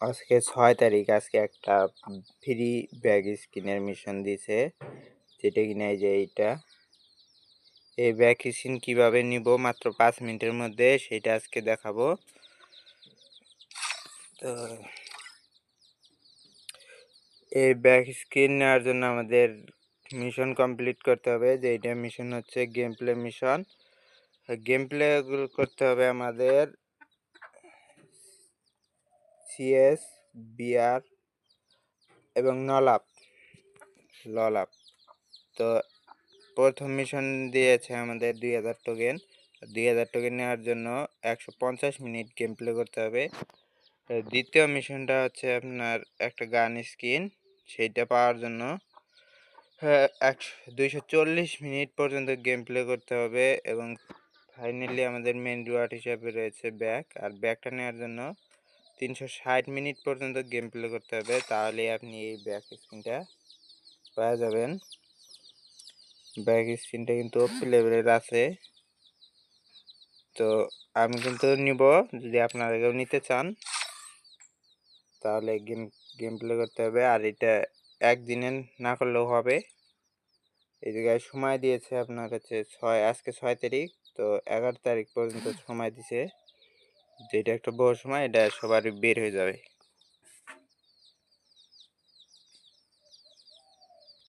আজকে ছয় তারিখ, আজকে একটা ফ্রি ব্যাগ স্কিনের মিশন দিছে। যেটা কিনা যে এইটা। এই ব্যাগ স্কিন কীভাবে নিব? মাত্র পাঁচ মিনিটের মধ্যে সেটা আজকে দেখাবো। তো, এই ব্যাগ স্কিন নেওয়ার জন্য আমাদের মিশন কমপ্লিট করতে হবে। যে এটা মিশন হচ্ছে game play mission game play করতে হবে আমাদের সিএস, বিআর এবং নলাপ। ললাপ। তো প্রথম মিশন দিয়েছে আমাদের দুই হাজার টোকেন। দুই হাজার টোকেন নেওয়ার জন্য একশো পঞ্চাশ মিনিট গেম প্লে করতে হবে। দ্বিতীয় মিশনটা হচ্ছে আপনার একটা গান স্কিন। সেইটা পাওয়ার জন্য একশো, দুইশো চল্লিশ মিনিট পর্যন্ত গেম প্লে করতে হবে এবং ফাইনালি আমাদের মেন রিওয়ার্ড হিসাবে রয়েছে ব্যাগ আর ব্যাগটা নেওয়ার জন্য তিনশো ষাট মিনিট পর্যন্ত গেম প্লে করতে হবে তাহলে আপনি এই ব্যাক স্ক্রিনটা পাওয়া যাবেন। ব্যাক স্ক্রিনটা কিন্তু ওপি লেভেলের আছে। তো আমি কিন্তু নিব, যদি আপনারা কেউ নিতে চান, তাহলে গেম গেম প্লে করতে হবে। আর এটা একদিনে না করলেও হবে। এই জায়গায় সময় দিয়েছে আপনার কাছে ছয়, আজকে ছয় তারিখ, তো এগারো তারিখ পর্যন্ত সময় দিছে। যেটা একটা বড় সময় এটা সবার বের হয়ে যাবে।